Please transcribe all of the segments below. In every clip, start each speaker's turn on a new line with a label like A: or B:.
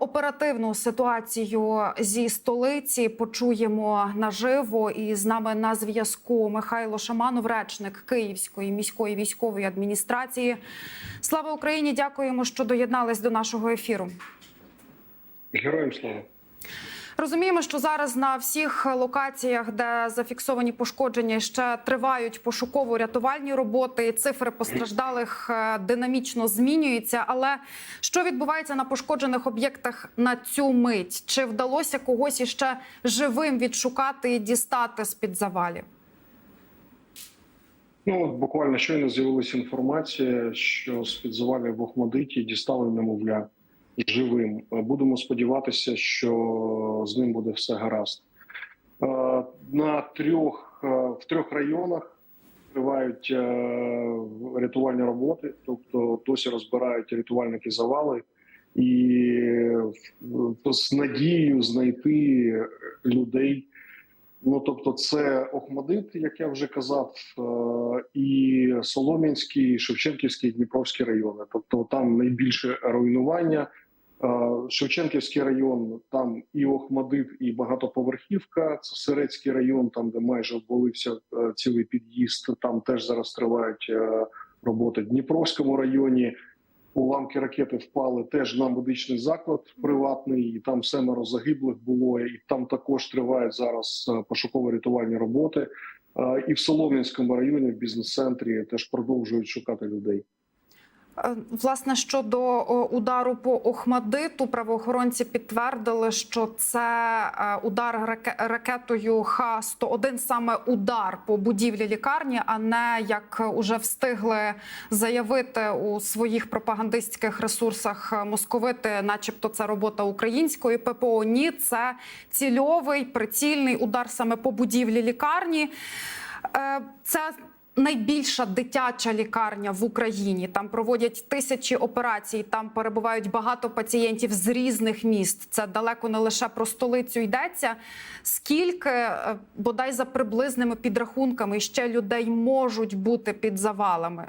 A: оперативну ситуацію зі столиці почуємо наживо. І з нами на зв'язку Михайло Шаманов, речник Київської міської військової адміністрації. Слава Україні! Дякуємо, що доєднались до нашого ефіру.
B: Героям слава.
A: Розуміємо, що зараз на всіх локаціях, де зафіксовані пошкодження, ще тривають пошуково-рятувальні роботи. Цифри постраждалих е, динамічно змінюються. Але що відбувається на пошкоджених об'єктах на цю мить? Чи вдалося когось іще живим відшукати і дістати з під завалів?
B: Ну от буквально щойно з'явилася інформація, що з під завалів в Охмадиті дістали немовля живим. Будемо сподіватися, що з ним буде все гаразд. Е, На трьох е, в трьох районах тривають е, рятувальні роботи, тобто досі розбирають рятувальники завали і з надією знайти людей. Ну тобто, це Охмадит, як я вже казав, е, і Солом'янський, і Шевченківський, і Дніпровський райони. Тобто там найбільше руйнування. Е, Шевченківський район, там і Охмадит, і багатоповерхівка. Це Сирецький район, там де майже обвалився е, цілий під'їзд. Там теж зараз тривають е, роботи. В Дніпровському районі уламки ракети впали теж на медичний заклад приватний, і там семеро загиблих було. І там також тривають зараз пошуково-рятувальні роботи. І в Солом'янському районі в бізнес-центрі теж продовжують шукати людей.
A: Е, Власне, щодо удару по Охмадиту, правоохоронці підтвердили, що це е, удар ракетою Х-101, саме удар по будівлі лікарні, а не як уже встигли заявити у своїх пропагандистських ресурсах е, московити, начебто це робота української ППО. Ні, це цільовий прицільний удар саме по будівлі лікарні. Це найбільша дитяча лікарня в Україні. Там проводять тисячі операцій. Там перебувають багато пацієнтів з різних міст. Це далеко не лише про столицю йдеться. Скільки е, бодай за приблизними підрахунками ще людей можуть бути під завалами?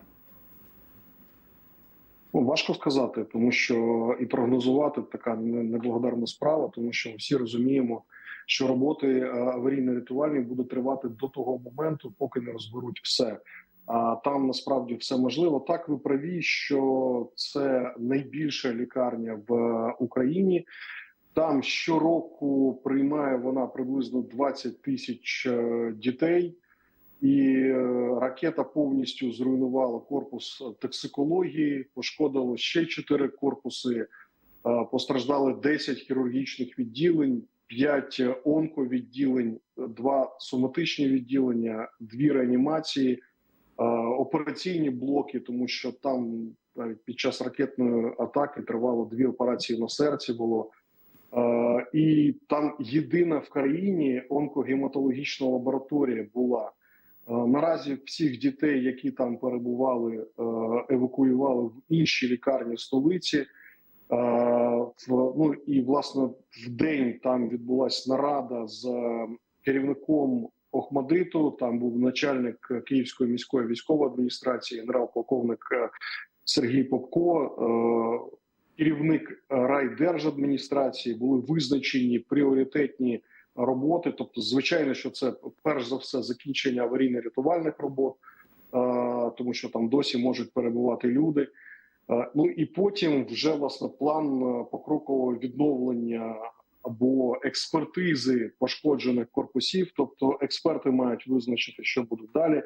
B: Ну, важко сказати, тому що і прогнозувати така неблагодарна справа, тому що всі розуміємо, що роботи е, аварійно-рятувальні будуть тривати до того моменту, поки не розберуть все. А там насправді все можливо. Так ви праві, що це найбільша лікарня в Україні. Там щороку приймає вона приблизно 20 тисяч е, дітей. І е, ракета повністю зруйнувала корпус токсикології, пошкодило ще чотири корпуси. е, Постраждали 10 хірургічних відділень, 5 онковідділень, 2 соматичні відділення, 2 реанімації, е, операційні блоки, тому що там навіть під час ракетної атаки тривало дві операції на серці. Було Е, і там єдина в країні онкогематологічна лабораторія була. Е, Наразі всіх дітей, які там перебували, евакуювали в інші лікарні столиці. Ну і власне в день там відбулася нарада з е, керівником Охмадиту. Там був начальник Київської міської військової адміністрації, генерал-полковник е, Сергій Попко. е, Керівник райдержадміністрації були визначені пріоритетні роботи. Тобто, звичайно, що це перш за все закінчення аварійно-рятувальних робот, тому що там досі можуть перебувати люди. Е, Ну і потім вже власне план е, покрокового відновлення або експертизи пошкоджених корпусів. Тобто експерти мають визначити, що буде далі.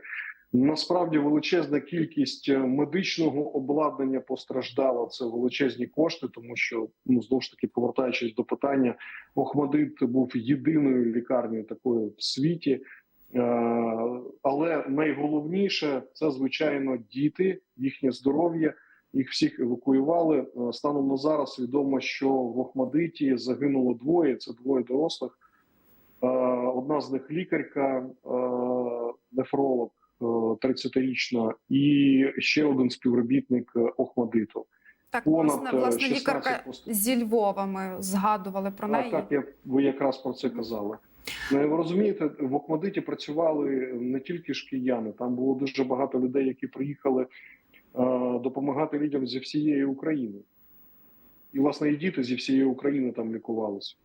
B: Насправді величезна кількість е, медичного обладнання постраждала. Це величезні кошти, тому що ну знову ж таки повертаючись до питання, Охмадит був єдиною лікарнею такою в світі. Але найголовніше це звичайно діти, їхнє здоров'я. Їх всіх евакуювали. Е, Станом на зараз відомо, що в Охмадиті загинуло двоє. Це двоє дорослих. Е, Одна з них лікарка, е, нефролог е, 30-річна, і ще один співробітник Охмадиту.
A: Так,
B: Понад,
A: власне, власне лікарка зі Львова. Ми згадували про
B: А,
A: неї.
B: так, я, ви якраз про це казали. Ну, Ви розумієте, в Охмадиті працювали не тільки ж кияни, там було дуже багато людей, які приїхали допомагати людям зі всієї України. і власне і діти зі всієї України там лікувалися.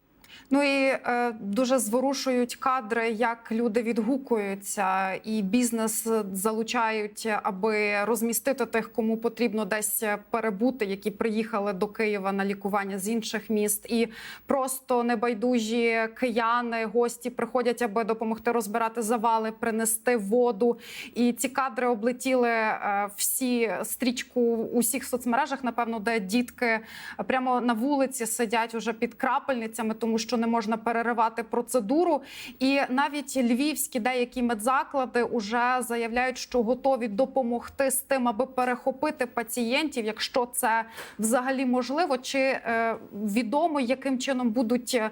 A: Ну і е, дуже зворушують кадри, як люди відгукуються, і бізнес залучають, аби розмістити тих, кому потрібно десь перебути, які приїхали до Києва на лікування з інших міст, і просто небайдужі кияни, гості приходять, аби допомогти розбирати завали, принести воду. І ці кадри облетіли е, всі стрічку у всіх соцмережах, напевно, де дітки прямо на вулиці сидять уже під крапельницями, тому що не можна переривати процедуру. І навіть львівські деякі медзаклади вже заявляють, що готові допомогти з тим, аби перехопити пацієнтів, якщо це взагалі можливо, чи е, відомо, яким чином будуть е,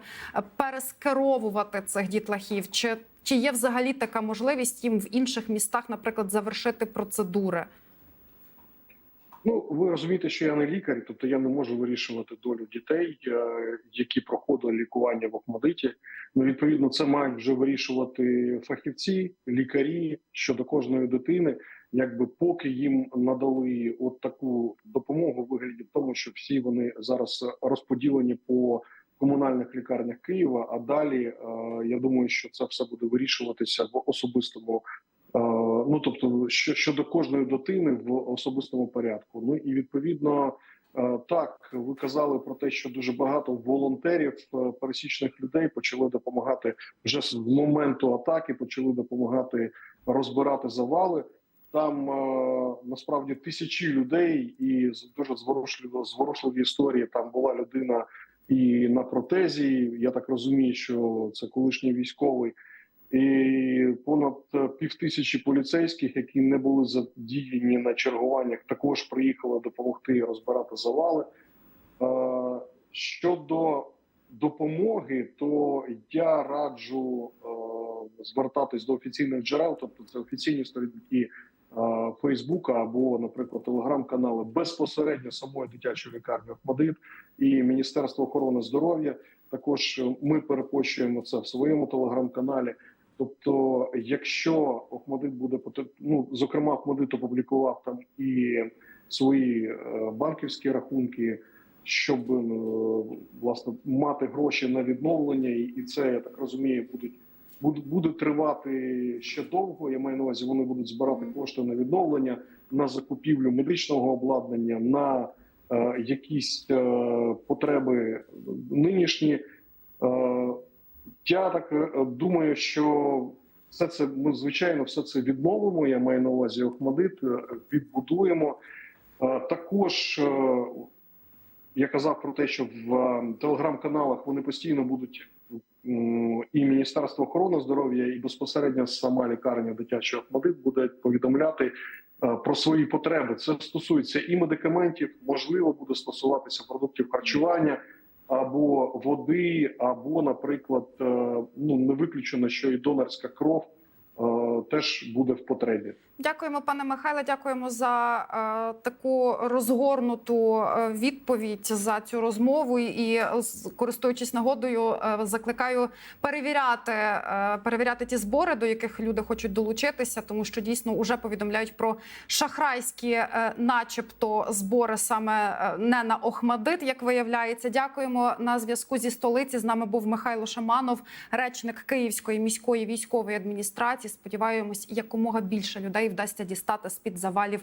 A: перескеровувати цих дітлахів, чи, чи є взагалі така можливість їм в інших містах, наприклад, завершити процедури?
B: Ну, ви розумієте, що я не лікар, тобто я не можу вирішувати долю дітей, е, які проходили лікування в Охмадиті. Ну, відповідно, це мають вже вирішувати фахівці, лікарі щодо кожної дитини. Якби поки їм надали от таку допомогу вигляді в тому, що всі вони зараз розподілені по комунальних лікарнях Києва. А далі е, я думаю, що це все буде вирішуватися в особистому Е, Ну тобто, що щодо кожної дитини в особистому порядку. Ну і відповідно, е, так ви казали про те, що дуже багато волонтерів, е, пересічних людей почали допомагати вже з моменту атаки, почали допомагати розбирати завали. Там е, насправді тисячі людей, і дуже зворушливі, зворушливі історії. Там була людина і на протезі. Я так розумію, що це колишній військовий і понад пів тисячі поліцейських, які не були задіяні на чергуваннях, також приїхали допомогти розбирати завали. Е, Щодо допомоги, то я раджу е, звертатись до офіційних джерел, тобто це офіційні сторінки е, Фейсбука або, наприклад, телеграм-канали безпосередньо самої дитячої лікарні Охмадит і Міністерства охорони здоров'я. Також ми перепощуємо це в своєму телеграм-каналі. Тобто, якщо Охмадит буде ну, зокрема, Охмадит опублікував там і свої е, банківські рахунки, щоб е, власне мати гроші на відновлення, і, і це я так розумію, будуть буде, буде тривати ще довго. Я маю на увазі, вони будуть збирати кошти на відновлення, на закупівлю медичного обладнання, на е, якісь е, потреби нинішні. Е, я так е, думаю, що все це ми звичайно все це відновимо. Я маю на увазі Охмадит, е, відбудуємо. Е, Також я казав про те, що в телеграм-каналах вони постійно будуть і Міністерство охорони здоров'я, і безпосередньо сама лікарня дитячого Охмадит буде повідомляти про свої потреби. Це стосується і медикаментів, можливо, буде стосуватися продуктів харчування або води, або, наприклад, е, ну не виключено, що і донорська кров теж буде в потребі.
A: Дякуємо, пане Михайле. Дякуємо за е, таку розгорнуту е, відповідь за цю розмову. І користуючись нагодою, е, закликаю перевіряти, е, перевіряти ті збори, до яких люди хочуть долучитися, тому що дійсно вже повідомляють про шахрайські, е, начебто, збори саме е, не на Охмадит, як виявляється. Дякуємо на зв'язку зі столиці. З нами був Михайло Шаманов, речник Київської міської військової адміністрації. Сподіваємось, якомога більше людей вдасться дістати з під завалів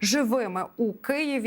A: живими у Києві.